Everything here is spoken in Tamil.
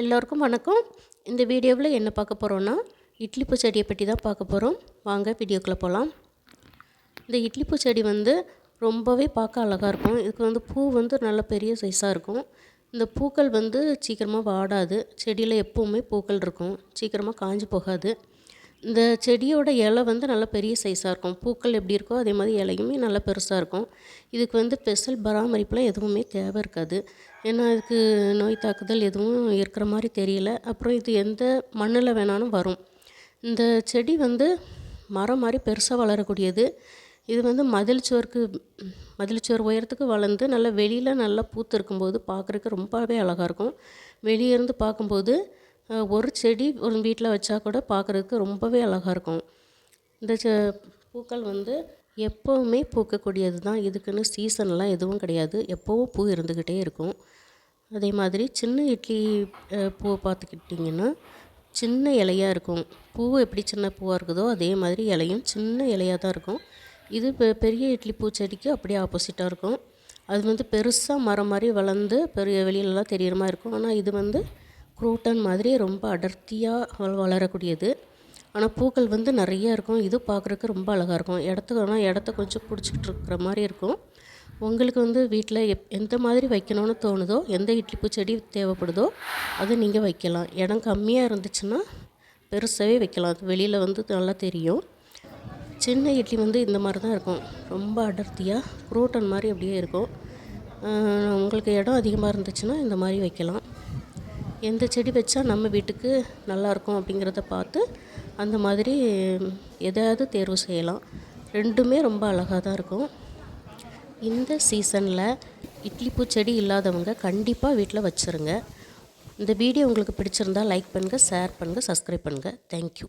எல்லோருக்கும் வணக்கம். இந்த வீடியோவில் என்ன பார்க்க போகிறோன்னா இட்லி பூ செடியை பற்றி தான் பார்க்க போகிறோம் வாங்க வீடியோக்குள்ளே போகலாம் இந்த இட்லி பூ செடி வந்து ரொம்பவே பார்க்க அழகாக இருக்கும். இதுக்கு வந்து பூ வந்து நல்ல பெரிய சைஸாக இருக்கும். இந்த பூக்கள் வந்து சீக்கிரமாக வாடாது. செடியில் எப்போவுமே பூக்கள் இருக்கும். சீக்கிரமாக காஞ்சி போகாது. இந்த செடியோட இலை வந்து நல்லா பெரிய சைஸாக இருக்கும். பூக்கள் எப்படி இருக்கோ அதே மாதிரி இலையுமே நல்லா பெருசாக இருக்கும். இதுக்கு வந்து ஸ்பெஷல் பராமரிப்புலாம் எதுவுமே தேவை இருக்காது. ஏன்னா இதுக்கு நோய் தாக்குதல் எதுவும் இருக்கிற மாதிரி தெரியல. அப்புறம் இது எந்த மண்ணில் வேணாலும் வரும். இந்த செடி வந்து மரம் மாதிரி பெருசாக வளரக்கூடியது. இது வந்து மதில் சுவருக்கு மதில் சுவர் உயரத்துக்கு வளர்ந்து நல்லா வெளியில் நல்லா பூத்து இருக்கும்போது பார்க்குறக்கு ரொம்பவே அழகாக இருக்கும். வெளியே இருந்து பார்க்கும்போது ஒரு செடி ஒரு வீட்டில் வச்சா கூட பார்க்குறதுக்கு ரொம்பவே அழகாக இருக்கும். இந்த செ பூக்கள் வந்து எப்போவுமே பூக்கக்கூடியது தான். இதுக்குன்னு சீசன்லாம் எதுவும் கிடையாது. எப்போவும் பூ இருந்துக்கிட்டே இருக்கும். அதே மாதிரி சின்ன இட்லி பூவை பார்த்துக்கிட்டிங்கன்னா சின்ன இலையாக இருக்கும். பூ எப்படி சின்ன பூவாக இருக்குதோ அதே மாதிரி இலையும் சின்ன இலையாக தான் இருக்கும். இது பெ பெரிய இட்லி பூச்செடிக்கு அப்படியே ஆப்போசிட்டாக இருக்கும். அது வந்து பெருசாக மரம் மாதிரி வளர்ந்து பெரிய வெளியிலலாம் தெரியிற மாதிரி இருக்கும். ஆனால் இது வந்து குரூட்டன் மாதிரி ரொம்ப அடர்த்தியாக வளரக்கூடியது. ஆனால் பூக்கள் வந்து நிறைய இருக்கும். இது பார்க்குறக்கு ரொம்ப அழகாக இருக்கும். இடத்துக்கு ஆனால் இடத்த கொஞ்சம் பிடிச்சிக்கிட்டு இருக்கிற மாதிரி இருக்கும். உங்களுக்கு வந்து வீட்டில் எப் எந்த மாதிரி வைக்கணும்னு தோணுதோ எந்த இட்லி பூச்செடி தேவைப்படுதோ அதை நீங்கள் வைக்கலாம். இடம் கம்மியாக இருந்துச்சுன்னா பெருசாகவே வைக்கலாம். அது வெளியில் வந்து நல்லா தெரியும். சின்ன இட்லி வந்து இந்த மாதிரி தான் இருக்கும். ரொம்ப அடர்த்தியாக குரோட்டன் மாதிரி அப்படியே இருக்கும். உங்களுக்கு இடம் அதிகமாக இருந்துச்சுன்னா இந்த மாதிரி வைக்கலாம். எந்த செடி வச்சா நம்ம வீட்டுக்கு நல்லாயிருக்கும் அப்படிங்கிறத பார்த்து அந்த மாதிரி எதாவது தேர்வு செய்யலாம். ரெண்டுமே ரொம்ப அழகாக தான் இருக்கும். இந்த சீசனில் இட்லி செடி இல்லாதவங்க கண்டிப்பாக வீட்டில் வச்சுருங்க. இந்த வீடியோ உங்களுக்கு பிடிச்சிருந்தால் லைக் பண்ணுங்கள் ஷேர் பண்ணுங்கள் சப்ஸ்கிரைப் பண்ணுங்கள் தேங்க்யூ